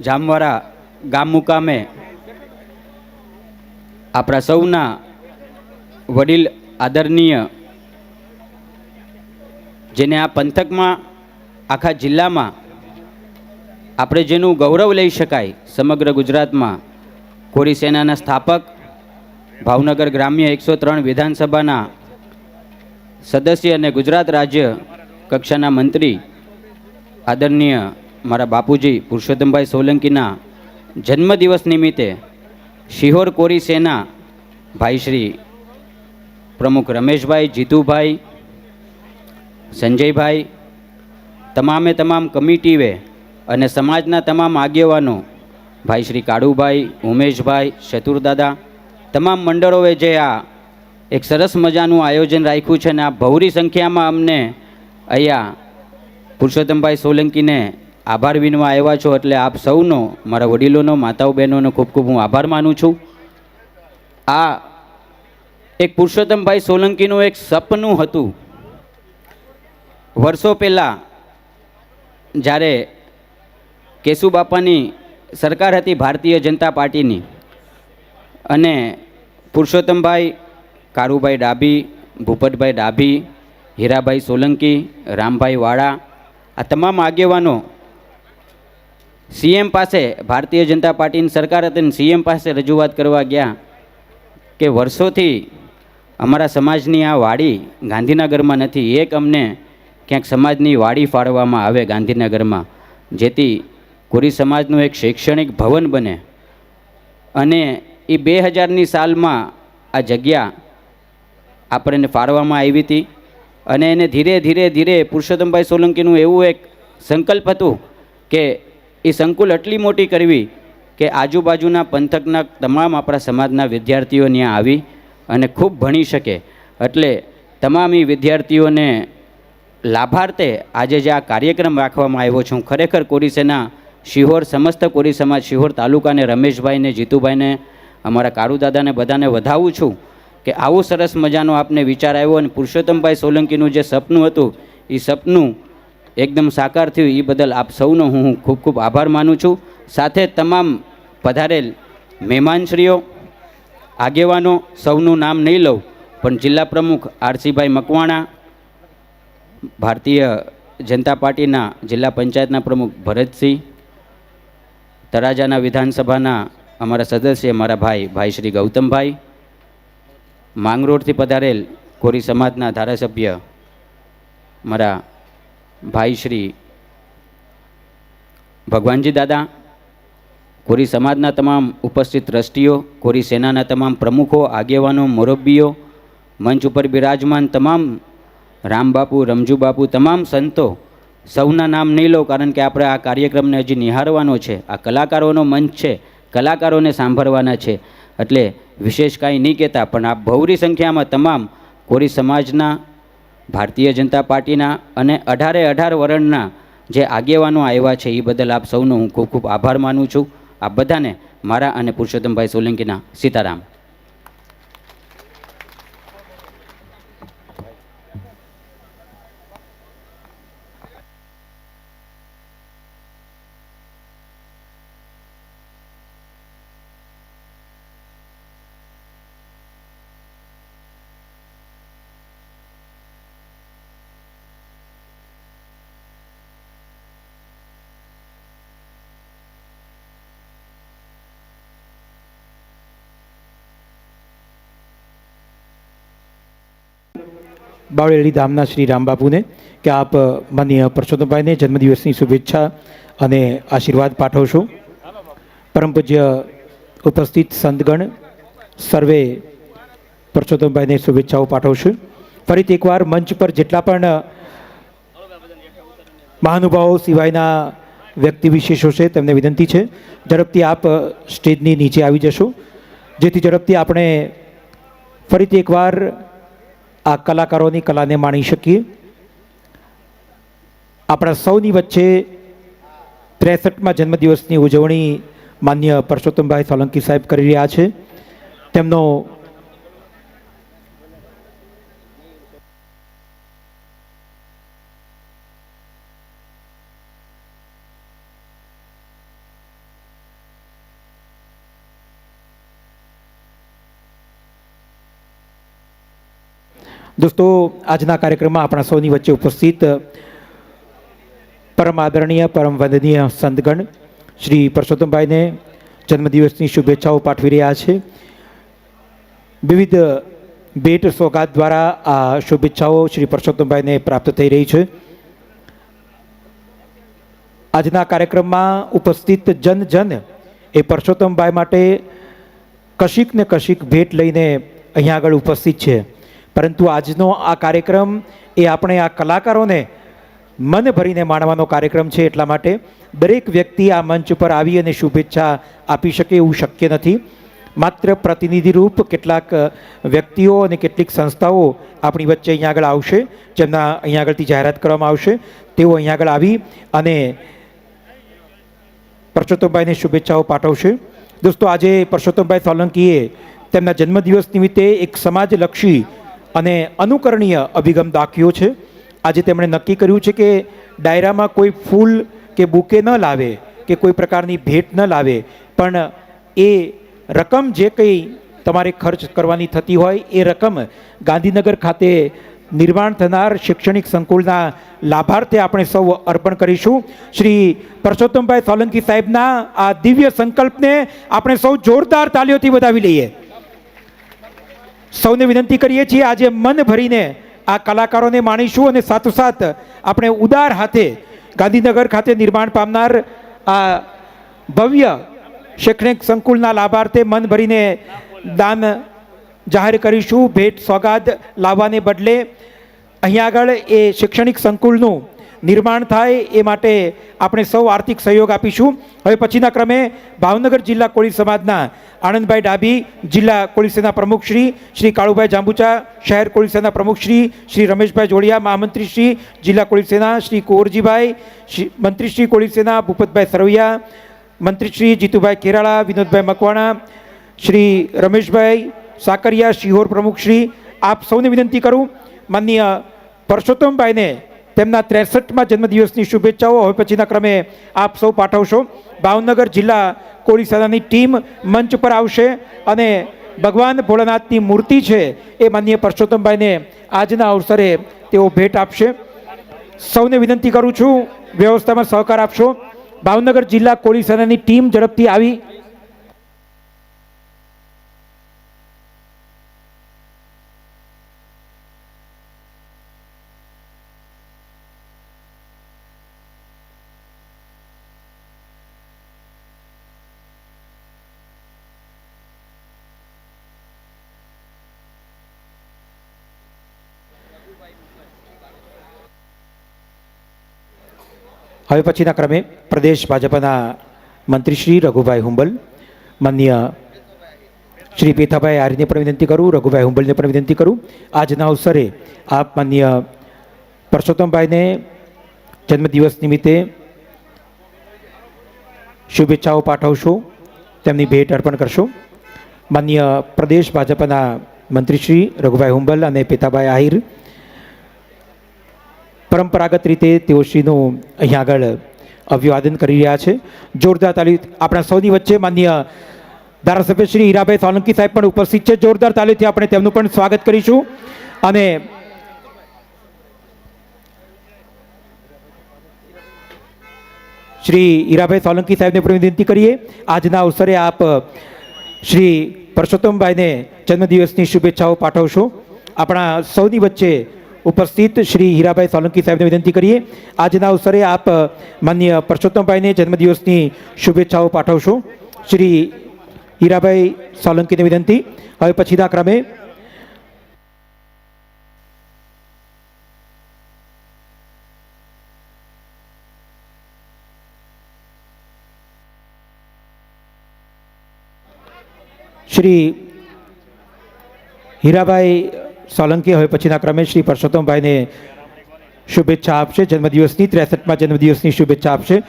જામવાડા ગામ મુકામે આપણા સૌના વડીલ આદરણીય, જેને આ પંથકમાં, આખા જિલ્લામાં આપણે જેનું ગૌરવ લઈ શકાય, સમગ્ર ગુજરાતમાં કોરી સેનાના સ્થાપક, ભાવનગર ગ્રામ્ય એકસો ત્રણ વિધાનસભાના સદસ્ય અને ગુજરાત રાજ્ય કક્ષાના મંત્રી, આદરણીય મારા બાપુજી પુરુષોત્તમભાઈ સોલંકીના જન્મદિવસ નિમિત્તે શિહોર કોરી સેના ભાઈ શ્રી પ્રમુખ રમેશભાઈ, જીતુભાઈ, સંજયભાઈ, તમામે તમામ કમિટીએ અને સમાજના તમામ આગેવાનો, ભાઈ શ્રી કાળુભાઈ, ઉમેશભાઈ, શતુરદાદા, તમામ મંડળોએ જે આ એક સરસ મજાનું આયોજન રાખ્યું છે અને આ બહુરી સંખ્યામાં અમને અહીંયા પુરુષોત્તમભાઈ સોલંકીને આભાર વિનવા આવ્યા છો એટલે આપ સૌનો, મારા વડીલોનો માતાઓ બહેનોનો ખૂબ ખૂબ હું આભાર માનું છું. આ એક પુરુષોત્તમભાઈ સોલંકીનું એક સપનું હતું. વર્ષો પહેલાં જ્યારે કેશુબાપાની સરકાર હતી ભારતીય જનતા પાર્ટીની અને પુરુષોત્તમભાઈ કારુભાઈ ડાભી, ભૂપતભાઈ ડાભી, હીરાભાઈ સોલંકી, રામભાઈ વાળા આ તમામ આગેવાનો સીએમ પાસે, ભારતીય જનતા પાર્ટીની સરકાર હતી અને સીએમ પાસે રજૂઆત કરવા ગયા કે વર્ષોથી અમારા સમાજની આ વાડી ગાંધીનગરમાં નથી, એક અમને ક્યાંક સમાજની વાડી ફાળવામાં આવે ગાંધીનગરમાં, જેથી કોરી સમાજનું એક શૈક્ષણિક ભવન બને. અને એ બે હજારની સાલમાં આ જગ્યા આપણને ફાળવામાં આવી હતી અને એને ધીરે ધીરે ધીરે પુરુષોત્તમભાઈ સોલંકીનું એવું એક સંકલ્પ હતું કે એ સંકુલ એટલી મોટી કરવી કે આજુબાજુના પંથકના તમામ આપણા સમાજના વિદ્યાર્થીઓ ત્યાં આવી અને ખૂબ ભણી શકે. એટલે તમામ એ વિદ્યાર્થીઓને લાભાર્થે આજે જે આ કાર્યક્રમ રાખવામાં આવ્યો છે ખરેખર કોરીસેના શિહોર, સમસ્ત કોરી સમાજ શિહોર તાલુકાને રમેશભાઈને, જીતુભાઈને, અમારા કારુદાદાને બધાને વધાવું છું કે આવું સરસ મજાનો આપને વિચાર આવ્યો અને પુરુષોત્તમભાઈ સોલંકીનું જે સપનું હતું, એ સપનું એકદમ સાકાર થયું એ બદલ આપ સૌનો હું ખૂબ ખૂબ આભાર માનું છું. સાથે તમામ પધારેલ મહેમાનશ્રીઓ, આગેવાનો, સૌનું નામ નહીં લઉં, પણ જિલ્લા પ્રમુખ આરસીભાઈ મકવાણા, ભારતીય જનતા પાર્ટીના જિલ્લા પંચાયતના પ્રમુખ ભરતસિંહ, તળાજાના વિધાનસભાના અમારા સદસ્ય મારા ભાઈ ભાઈ શ્રી ગૌતમભાઈ, માંગરોળથી પધારેલ કોરી સમાજના ધારાસભ્ય મારા ભાઈ શ્રી ભગવાનજી દાદા, કોરી સમાજના તમામ ઉપસ્થિત ટ્રસ્ટીઓ, કોરી સેનાના તમામ પ્રમુખો, આગેવાનો મોરબ્બીઓ મંચ ઉપર બિરાજમાન તમામ રામબાપુ, રમજુબાપુ, તમામ સંતો, સૌના નામ નહીં લો કારણ કે આપણે આ કાર્યક્રમને હજી નિહાળવાનો છે. આ કલાકારોનો મંચ છે, કલાકારોને સાંભળવાના છે. એટલે વિશેષ કાંઈ નહીં કહેતા, પણ આ બહુરી સંખ્યામાં તમામ કોરી સમાજના ભારતીય જનતા પાર્ટીના અને અઢારે અઢાર વર્ણના જે આગેવાનો આવ્યા છે, એ બદલ આપ સૌનો હું ખૂબ ખૂબ આભાર માનું છું. આ બધાને મારા અને પુરુષોત્તમભાઈ સોલંકીના સીતારામ. બાવળેલી ધામના શ્રી રામબાપુને કે આપ માનીય પરસોત્તમભાઈને જન્મદિવસની શુભેચ્છા અને આશીર્વાદ પાઠવશો. પરમ ઉપસ્થિત સંતગણ, સર્વે પરસોત્તમભાઈને શુભેચ્છાઓ પાઠવશું. ફરીથી એકવાર મંચ પર જેટલા પણ મહાનુભાવો સિવાયના વ્યક્તિ વિશેષો છે, તેમને વિનંતી છે, ઝડપથી આપ સ્ટેજની નીચે આવી જશો. જેથી ઝડપથી આપણે ફરીથી એકવાર આ કલાકારોની કલાને માણી શકીએ. આપણા સૌની વચ્ચે ત્રેસઠમાં જન્મદિવસની ઉજવણી માન્ય પરસોત્તમભાઈ સોલંકી સાહેબ કરી રહ્યા છે. તેમનો દોસ્તો, આજના કાર્યક્રમમાં આપણા સૌની વચ્ચે ઉપસ્થિત પરમ આદરણીય, પરમ વંદનીય સંતગણ શ્રી પરસોત્તમભાઈને જન્મદિવસની શુભેચ્છાઓ પાઠવી રહ્યા છે. વિવિધ ભેટ સોગાત દ્વારા આ શુભેચ્છાઓ શ્રી પરસોત્તમભાઈને પ્રાપ્ત થઈ રહી છે. આજના કાર્યક્રમમાં ઉપસ્થિત જન જન એ પરસોત્તમભાઈ માટે કશીક ને કશીક ભેટ લઈને અહીંયા આગળ ઉપસ્થિત છે. પરંતુ આજનો આ કાર્યક્રમ એ આપણે આ કલાકારોને મન ભરીને માણવાનો કાર્યક્રમ છે એટલા માટે દરેક વ્યક્તિ આ મંચ પર આવી અને શુભેચ્છા આપી શકે એવું શક્ય નથી. માત્ર પ્રતિનિધિરૂપ કેટલાક વ્યક્તિઓ અને કેટલીક સંસ્થાઓ આપણી વચ્ચે અહીંયા આગળ આવશે. જેમના અહીંયા આગળથી જાહેરાત કરવામાં આવશે. તેઓ અહીંયા આગળ આવી અને પરસોત્તમભાઈને શુભેચ્છાઓ પાઠવશે. દોસ્તો, આજે પરસોત્તમભાઈ સોલંકીએ તેમના જન્મદિવસ નિમિત્તે એક સમાજલક્ષી અને અનુકરણીય અભિગમ દાખ્યો છે. આજે તેમણે નક્કી કર્યું છે કે ડાયરામાં કોઈ ફૂલ કે બુકે ન લાવે, કે કોઈ પ્રકારની ભેટ ન લાવે, પણ એ રકમ જે કંઈ તમારે ખર્ચ કરવાની થતી હોય, એ રકમ ગાંધીનગર ખાતે નિર્માણ થનાર શૈક્ષણિક સંકુલના લાભાર્થે આપણે સૌ અર્પણ કરીશું. શ્રી પરસોત્તમભાઈ સોલંકી સાહેબના આ દિવ્ય સંકલ્પને આપણે સૌ જોરદાર તાલીઓથી વધાવી લઈએ. સૌને વિનંતી કરીએ છીએ, આજે મન ભરીને આ કલાકારોને માણીશું અને સાથોસાથ આપણે ઉદાર હાથે ગાંધીનગર ખાતે નિર્માણ પામનાર આ ભવ્ય શૈક્ષણિક સંકુલના લાભાર્થે મન ભરીને દાન જાહેર કરીશું. ભેટ સોગાદ લાવવાને બદલે અહીંયા આગળ એ શૈક્ષણિક સંકુલનું નિર્માણ થાય એ માટે આપણે સૌ આર્થિક સહયોગ આપીશું. હવે પછીના ક્રમે ભાવનગર જિલ્લા કોળી સમાજના આનંદભાઈ ડાભી, જિલ્લા કોળી સેના પ્રમુખ શ્રી કાળુભાઈ જાંબુચા, શહેર કોળી સેના પ્રમુખ શ્રી રમેશભાઈ જોડિયા, મહામંત્રી શ્રી, જિલ્લા કોળી સેના શ્રી કુંવરજીભાઈ, શ્રી મંત્રી શ્રી કોળી સેના ભૂપતભાઈ સરવૈયા, મંત્રી શ્રી જીતુભાઈ કેરાળા, વિનોદભાઈ મકવાણા, શ્રી રમેશભાઈ સાકરિયા શિહોર પ્રમુખ શ્રી, આપ સૌને વિનંતી કરું. માનનીય પરસોત્તમભાઈને તેમના ત્રેસઠમાં જન્મદિવસની શુભેચ્છાઓ. હવે પછીના ક્રમે આપ સૌ પાઠવશો. ભાવનગર જિલ્લા કોળી ટીમ મંચ પર આવશે અને ભગવાન ભોળાનાથની મૂર્તિ છે એ માનીય પરસોત્તમભાઈને આજના અવસરે તેઓ ભેટ આપશે. સૌને વિનંતી કરું છું, વ્યવસ્થામાં સહકાર આપશો. ભાવનગર જિલ્લા કોળી સેનાની ટીમ ઝડપથી આવી. હવે પછીના ક્રમે પ્રદેશ ભાજપના મંત્રી શ્રી રઘુભાઈ હુંબલ, માન્ય શ્રી પીથાભાઈ આર્યને પણ વિનંતી કરું, રઘુભાઈ હુંબલને પણ વિનંતી કરું. આજના અવસરે આપ, માન્ય પરસોત્તમભાઈને જન્મદિવસ નિમિત્તે શુભેચ્છાઓ પાઠવશો, તેમની ભેટ અર્પણ કરશો. માન્ય પ્રદેશ ભાજપના મંત્રી શ્રી રઘુભાઈ હુંબલ અને પેતાભાઈ આહિર પરંપરાગત રીતે તેઓ શ્રીનું અહીંયા આગળ અભિવાદન કરી રહ્યા છે. જોરદાર તાલી આપણા સૌની વચ્ચે માન્ય ધારાસભ્ય શ્રી હીરાભાઈ સોલંકી સાહેબ પણ ઉપસ્થિત છે. જોરદાર તાલીથી આપણે તેમનું પણ સ્વાગત કરીશું. અને શ્રી હીરાભાઈ સોલંકી સાહેબને પણ વિનંતી કરીએ. આજના અવસરે આપ શ્રી પરસોત્તમભાઈને જન્મદિવસની શુભેચ્છાઓ પાઠવશો. આપણા સૌની વચ્ચે ઉપસ્થિત શ્રી હીરાભાઈ સોલંકી સાહેબને વિનંતી કરીએ. આજના અવસરે આપ માન્ય પરસોત્તમભાઈને જન્મદિવસની શુભેચ્છાઓ પાઠવશો. શ્રી હીરાભાઈ સોલંકીને વિનંતી. હવે પછીના ક્રમે શ્રી હીરાભાઈ સોલંકી હવે પછીના ક્રમે શ્રી પરસોત્તમભાઈને શુભેચ્છા આપશે. જન્મદિવસની ત્રેસઠમાં જન્મદિવસની શુભેચ્છા આપશે.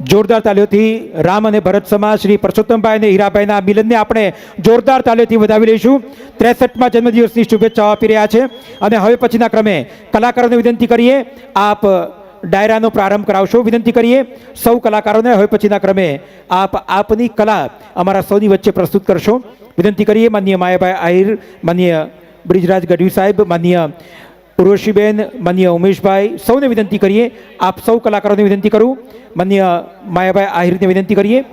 જોરદાર તાલીઓથી રામ અને ભરત સમા શ્રી પરસોત્તમભાઈ અને હીરાભાઈના મિલનને આપણે જોરદાર તાલીઓથી વધાવી લઈશું. ત્રેસઠમાં જન્મદિવસની શુભેચ્છાઓ આપી રહ્યા છે. અને હવે પછીના ક્રમે કલાકારોને વિનંતી કરીએ, આપ ડાયરાનો પ્રારંભ કરાવશો. વિનંતી કરીએ, સૌ કલાકારોને હવે પછીના ક્રમે આપ આપની કલા અમારા સૌની વચ્ચે પ્રસ્તુત કરશો. વિનંતી કરીએ માન્ય માયાભાઈ આહિર માન્ય બ્રિજરાજ ગઢવી સાહેબ માન્ય ઉર્વશીબેન માન્ય ઉમેશભાઈ, સૌને વિનંતી કરીએ, આપ સૌ કલાકારોને વિનંતી કરું. માન્ય માયાભાઈ આહિરને વિનંતી કરીએ.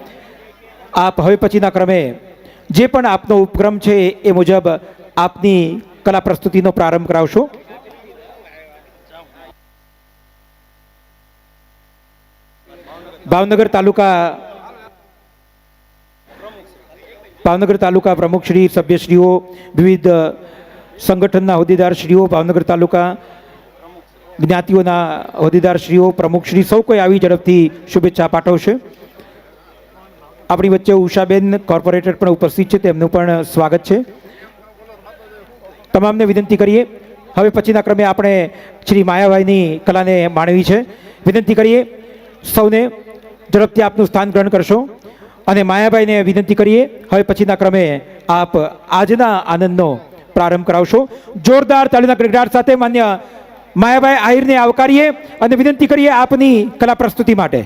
આપ હવે પછીના ક્રમે જે પણ આપનો ઉપક્રમ છે એ મુજબ આપની કલા પ્રસ્તુતિનો પ્રારંભ કરાવશો. ભાવનગર તાલુકા ભાવનગર તાલુકા પ્રમુખશ્રી સભ્યશ્રીઓ, વિવિધ સંગઠનના હોદ્દેદારશ્રીઓ, ભાવનગર તાલુકા જ્ઞાતિઓના હોદ્દેદારશ્રીઓ પ્રમુખશ્રી સૌ કોઈ આવી ઝડપથી શુભેચ્છા પાઠવશે. આપણી વચ્ચે ઉષાબેન કોર્પોરેટર પણ ઉપસ્થિત છે, તેમનું પણ સ્વાગત છે. તમામને વિનંતી કરીએ, હવે પછીના ક્રમે આપણે શ્રી માયાભાઈની કલાને માણવી છે. વિનંતી કરીએ સૌને ઝડપથી આપનું સ્થાન ગ્રહણ કરશો. અને માયાભાઈને વિનંતી કરીએ, હવે પછીના ક્રમે આપ આજના આનંદનો પ્રારંભ કરાવશો. જોરદાર તાળીના ગડગડાટ સાથે માન્ય માયાભાઈ આહિરને આવકારીએ અને વિનંતી કરીએ આપની કલા પ્રસ્તુતિ માટે.